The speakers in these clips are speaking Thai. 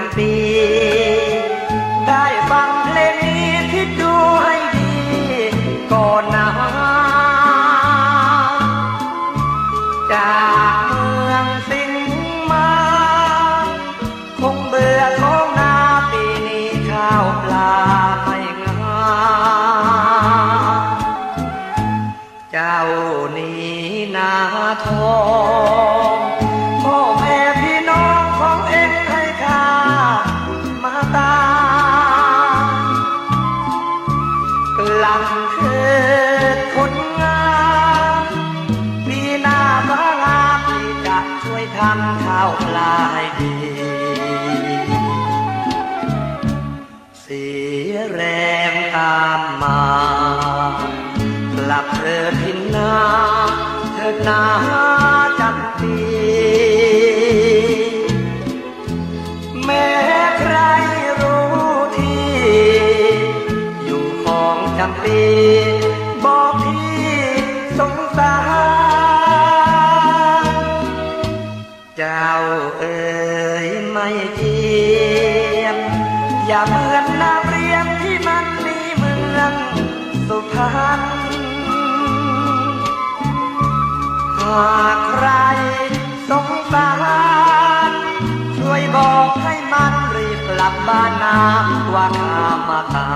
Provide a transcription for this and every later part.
ำปี ได้ฟังเพลงนี้คิดดูให้ดีก่อนนะจากเมืองสิงห์มา คงเบื่อท้องนาปีนี้ข้าวปลาไม่งามเจ้านี้นาทอง ลังเคิดคนงามปีหน้าฟ้างามที่จะช่วยทำข้าวปลาให้ดี เสียแรงตามมากลับเธอทินนาเธอนา ปี บอกพี่สงสารเจ้าเอ๋ยไม่เจียมอย่าเหมือนนางเรียมที่มันมีเมืองสุพรรณหากใคร บ้านนาว่าข้ามาตา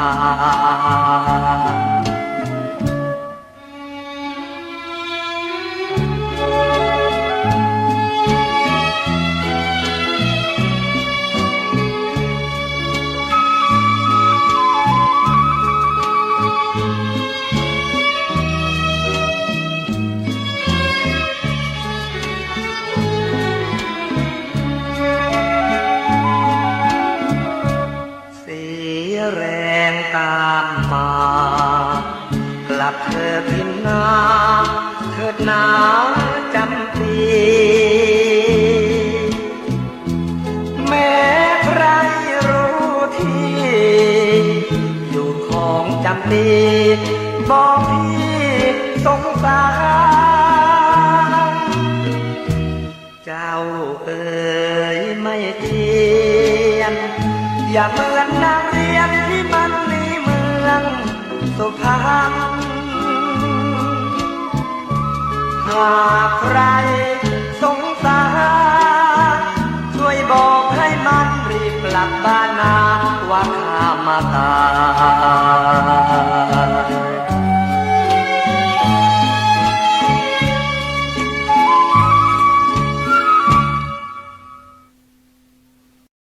งตามมา กลับเธอพินนาเถิดหนาจำปีแม้ใครรู้ที่ อยู่ของจำปีบอกพี่สงสารเจ้าเอ๋ยไม่เจียมอย่าเหมือนนา สุพรรณหากใครสงสารช่วยบอกให้มันรีบกลับบ้านนาว่าข้ามาตาย